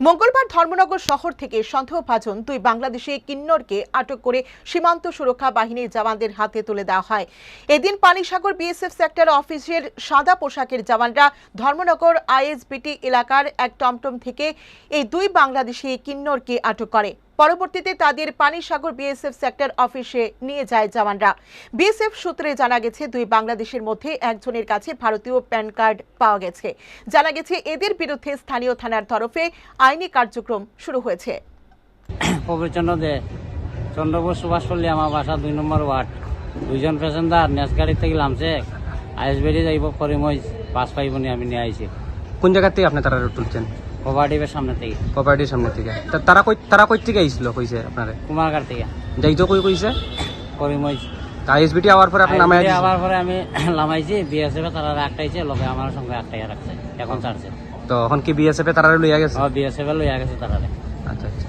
মঙ্গলবার ধর্মনগর শহর থেকে সন্দেহভাজন দুই বাংলাদেশি কিন্নরকে আটক করে সীমান্ত সুরক্ষা বাহিনীর জওয়ানদের হাতে তুলে দেওয়া হয়। এদিন পানিসাগর বিএসএফ সেক্টর অফিসের সাদা পোশাকের জওয়ানরা ধর্মনগর আইএসবিটি এলাকার এক টমটম থেকে এই দুই বাংলাদেশি কিন্নরকে আটক করে। পরবর্তীতে তাদের পানিসাগর বিএসএফ সেক্টর অফিসে নিয়ে যায় জওয়ানরা। বিএসএফ সূত্রে জানা গেছে দুই বাংলাদেশের মধ্যে একজনের কাছে ভারতীয় প্যান কার্ড পাওয়া গেছে। জানা গেছে এদের বিরুদ্ধে স্থানীয় থানার তরফে আইনি কার্যক্রম শুরু হয়েছে। চন্দ্রপুর সুভাষপল্লী আমার বাসা দুই নম্বর ওয়ার্ড। দুইজন প্যাসেঞ্জার গাড়ি থেকে নামছে আইএসবিডি যাইব করিমই পাস পাইবনি আমি নিয়ে আইছি। কোন জায়গা থেকে আপনি তারা তুলছেন? কোভারডিপের সামনে থেকে। প্রপার্টির সামনে থেকে। তা তারা কই তারা কই থেকে আইছিল কইছে আপনারে? কুমারঘাট থেকে। যাইতো কই কইছে? করিমই এসবিটি আওয়ার পরে আপনি নামাই আওয়ার পরে আমি নামাইছি বিএসএফ তারা একটাইছে লোকে আমার সঙ্গে একটাই রাখছে এখন ছাড়ছে। তো এখন কি বিএসএফ তারা লইয়া গেছে? বিএসএফ লইয়া গেছে তারা আচ্ছা আচ্ছা।